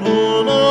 문을